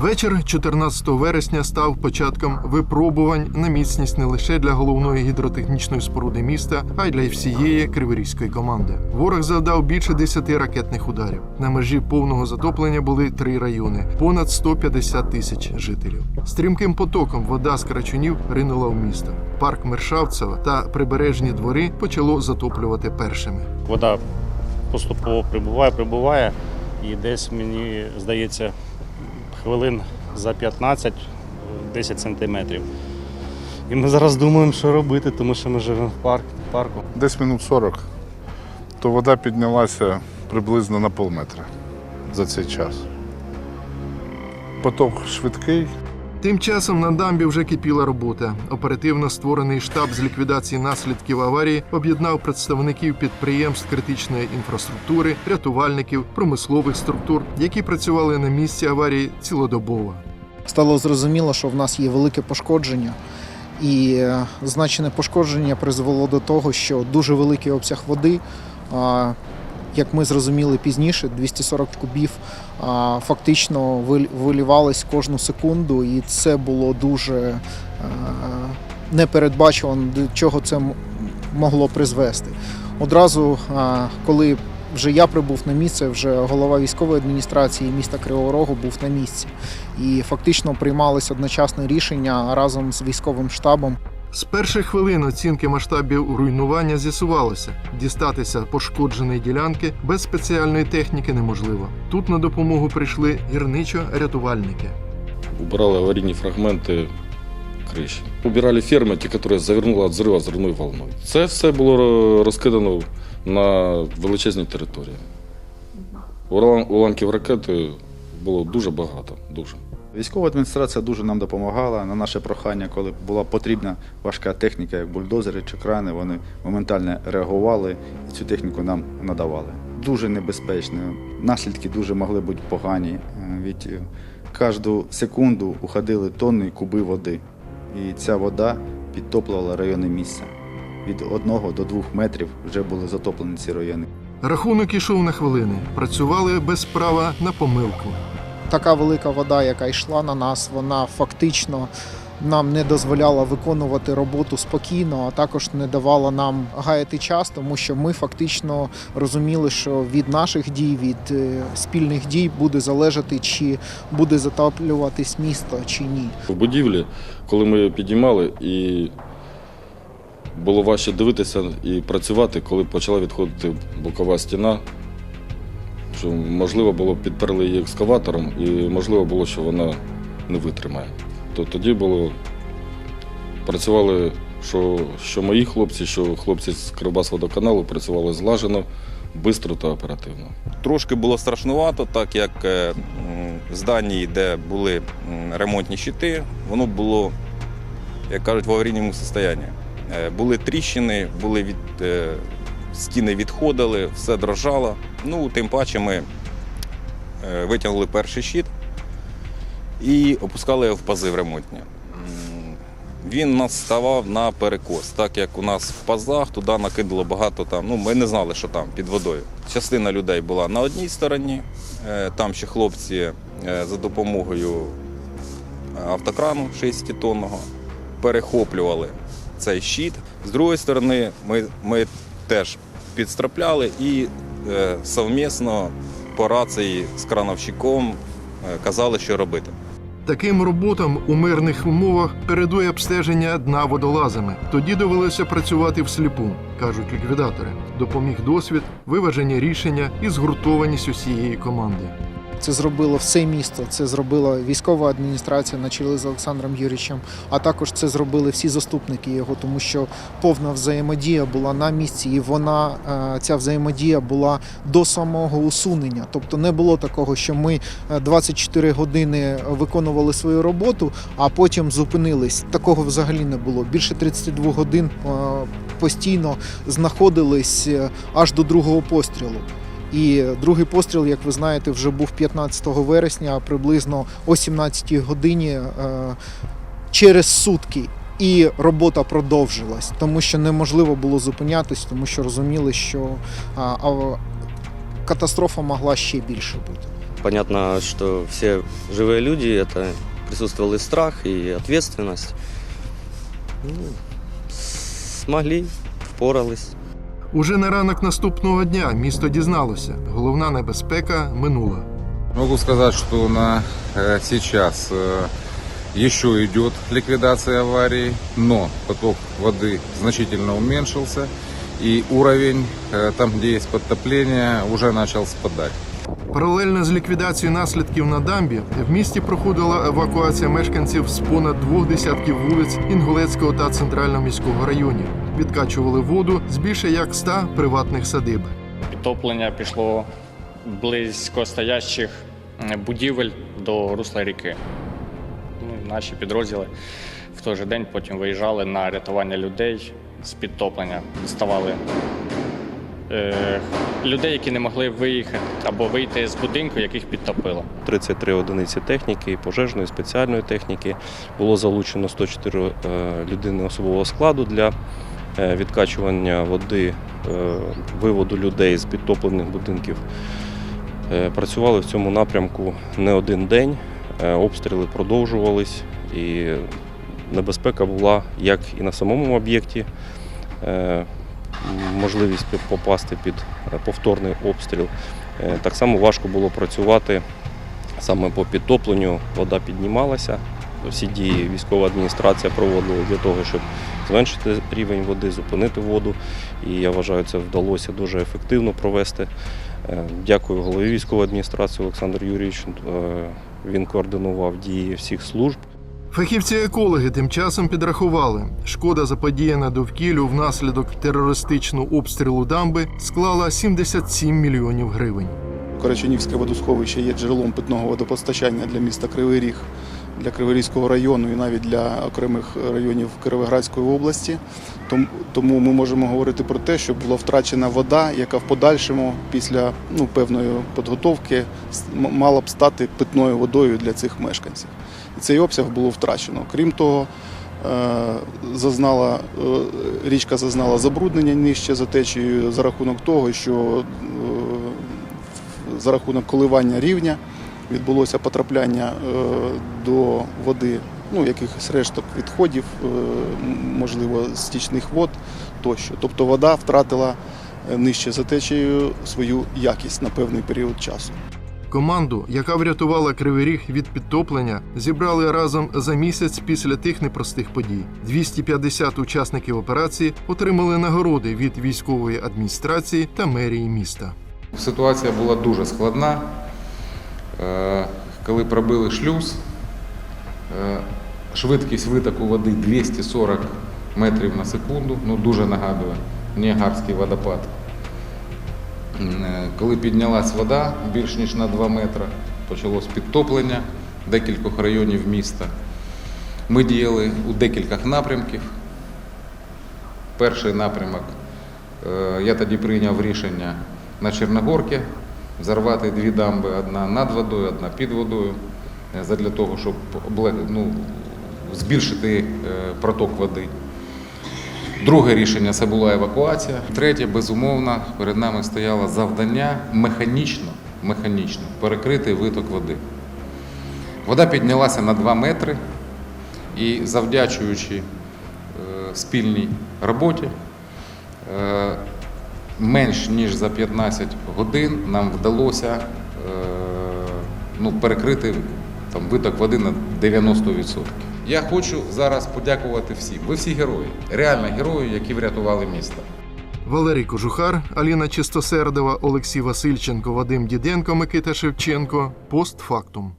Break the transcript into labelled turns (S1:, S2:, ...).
S1: Вечір 14 вересня став початком випробувань на міцність не лише для головної гідротехнічної споруди міста, а й для всієї криворізької команди. Ворог завдав більше 10 ракетних ударів. На межі повного затоплення були три райони, понад 150 тисяч жителів. Стрімким потоком вода з Карачунів ринула в місто. Парк Мершавцева та прибережні двори почало затоплювати першими.
S2: Вода поступово прибуває, прибуває, і десь мені здається хвилин за 15 10 сантиметрів. І ми зараз думаємо, що робити, тому що ми живемо в парк, парку.
S3: Десь минут 40, то вода піднялася приблизно на полметра за цей час. Поток швидкий,
S1: Тим часом на дамбі вже кипіла робота. Оперативно створений штаб з ліквідації наслідків аварії об'єднав представників підприємств критичної інфраструктури, рятувальників, промислових структур, які працювали на місці аварії цілодобово.
S4: стало зрозуміло, що в нас є велике пошкодження, і е, значне пошкодження призвело до того, що дуже великий обсяг води, як ми зрозуміли пізніше, 240 кубів фактично вил- вилівались кожну секунду, і це було дуже е, непередбачувано, до чого це могло призвести. Одразу, коли вже я прибув на місце, вже голова військової адміністрації міста Кривого Рогу був на місці і фактично приймалось одночасне рішення разом з військовим штабом.
S1: З перших хвилин оцінки масштабів руйнування з'ясувалося, дістатися пошкодженої ділянки без спеціальної техніки неможливо. Тут на допомогу прийшли гірничо-рятувальники.
S5: убирали аварийные фрагменти криші. Убирали ферми, ті, які завернули від зриву зривною волною. Це все було розкидано на величезній території. Уламків ракети було дуже багато. Дуже.
S6: Військова адміністрація дуже нам допомагала на наше прохання, коли була потрібна важка техніка, як бульдозери чи крани, вони моментально реагували і цю техніку нам надавали. Дуже небезпечно. Наслідки дуже могли бути погані. Е, Від е, кожну секунду уходили тонни куби води. І ця вода підтоплювала райони місця. Від одного до двох метрів вже були затоплені ці райони.
S1: Рахунок ішов на хвилини. Працювали без права на помилку.
S4: Така велика вода, яка йшла на нас, вона фактично нам не дозволяла виконувати роботу спокійно, а також не давала нам гаяти час, тому що ми фактично розуміли, що від наших дій, від е, спільних дій буде залежати, чи буде затоплюватись місто чи ні.
S5: В будівлі, коли ми підіймали, і було важче дивитися і працювати, коли почала відходити бокова стіна. Що можливо було підперли її екскаватором, і можливо було, що вона не витримає. То тоді було працювали, що, що мої хлопці, що хлопці з Кривбас водоканалу працювали злажено, швидко та оперативно.
S7: Трошки було страшнувато, так як е, зданні, де були ремонтні щити, воно було, як кажуть, в аварійному стані. Е, Були тріщини, були від, е, стіни відходили, все дрожало. Ну, тим паче ми е, витягнули перший щит і опускали його в пази в ремонтні. Він у нас ставав на перекос, так як у нас в пазах туди накидало багато там. Ну, ми не знали, що там під водою. Частина людей була на одній стороні, е, там ще хлопці е, за допомогою автокрану 6-тонного перехоплювали цей щит. З другої сторони, ми, ми теж підстрапляли і е, совмісно по рації з крановщиком е, казали, що робити.
S1: Таким роботам у мирних умовах передує обстеження дна водолазами. Тоді довелося працювати всліпу, кажуть ліквідатори. Допоміг досвід, виважені рішення і згуртованість усієї команди.
S4: Це зробило все місто, це зробила військова адміністрація на чолі з Олександром Юрійовичем, а також це зробили всі заступники його, тому що повна взаємодія була на місці, і вона е, ця взаємодія була до самого усунення. Тобто не було такого, що ми е, 24 години виконували свою роботу, а потім зупинились. Такого взагалі не було. Більше 32 годин е, постійно знаходились е, аж до другого пострілу. І другий постріл, як ви знаєте, вже був 15 вересня, приблизно о 17 годині е, через сутки. І робота продовжилась, тому що неможливо було зупинятись, тому що розуміли, що катастрофа могла ще більше бути.
S8: понятно, что все живые люди, это присутствовал и страх, и ответственность. Ну, смогли, впорались.
S1: Уже на ранок наступного дня місто дізналося, головна небезпека минула.
S9: Могу сказать, что на э, сейчас э, еще идет ликвидация аварии, но поток воды значительно уменьшился и уровень э, там, где есть подтопление, уже начал спадать.
S1: Паралельно з ліквідацією наслідків на дамбі в місті проходила евакуація мешканців з понад двох десятків вулиць Інгулецького та центрального міського районів. Відкачували воду з більше як ста приватних садиб.
S10: Підтоплення пішло близько стоящих е, будівель до русла ріки. Ну, наші підрозділи в той же день потім виїжджали на рятування людей з підтоплення. Діставали е, людей, які не могли виїхати або вийти з будинку, яких підтопило.
S11: 33 одиниці техніки, пожежної, спеціальної техніки. Було залучено 104 е, людини особового складу для відкачування води, е, виводу людей з підтоплених будинків. Е, Працювали в цьому напрямку не один день. Е, Обстріли продовжувались, і небезпека була як і на самому об'єкті. е, Можливість попасти під е, повторний обстріл. Е, Так само важко було працювати саме по підтопленню. Вода піднімалася. Всі дії військова адміністрація проводила для того, щоб зменшити рівень води, зупинити воду. І я вважаю, це вдалося дуже ефективно провести. Е, Дякую голові військової адміністрації Олександру Юрійовичу. Е, Він координував дії всіх служб.
S1: Фахівці-екологи тим часом підрахували, шкода заподіяна довкіллю внаслідок терористичного обстрілу дамби склала 77 мільйонів гривень.
S12: Карачунівське водосховище є джерелом питного водопостачання для міста Кривий Ріг, для Криворізького району і навіть для окремих районів Кіровоградської області. Тому ми можемо говорити про те, що була втрачена вода, яка в подальшому, після ну, певної підготовки, мала б стати питною водою для цих мешканців. І цей обсяг було втрачено. Крім того, е, зазнала, е, річка зазнала забруднення нижче за течією за рахунок того, що е, за рахунок коливання рівня відбулося потрапляння е, до води ну, якихось решток відходів, е, можливо, стічних вод тощо. Тобто вода втратила е, нижче за течією свою якість на певний період часу.
S1: Команду, яка врятувала Кривий Ріг від підтоплення, зібрали разом за місяць після тих непростих подій. 250 учасників операції отримали нагороди від військової адміністрації та мерії міста.
S9: Ситуація була дуже складна. Е, Коли пробили шлюз, е, швидкість витоку води 240 метрів на секунду, ну дуже нагадує Ніагарський водопад. Е, Коли піднялась вода більш ніж на 2 метри, почалось підтоплення декількох районів міста. Ми діяли у декількох напрямків. Перший напрямок я тоді прийняв рішення на Черногорці зарвати дві дамби, одна над водою, одна під водою, е, задля того, щоб ну, збільшити е, проток води. Друге рішення це була евакуація. Третє, безумовно, перед нами стояло завдання механічно, механічно перекрити виток води. Вода піднялася на 2 метри і завдячуючи е, спільній роботі, менш ніж за 15 годин нам вдалося е, ну, перекрити там, виток води на 90%. Я хочу зараз подякувати всім. Ви всі герої, реально герої, які врятували місто.
S1: Валерій Кожухар, Аліна Чистосердова, Олексій Васильченко, Вадим Діденко, Микита Шевченко. Постфактум.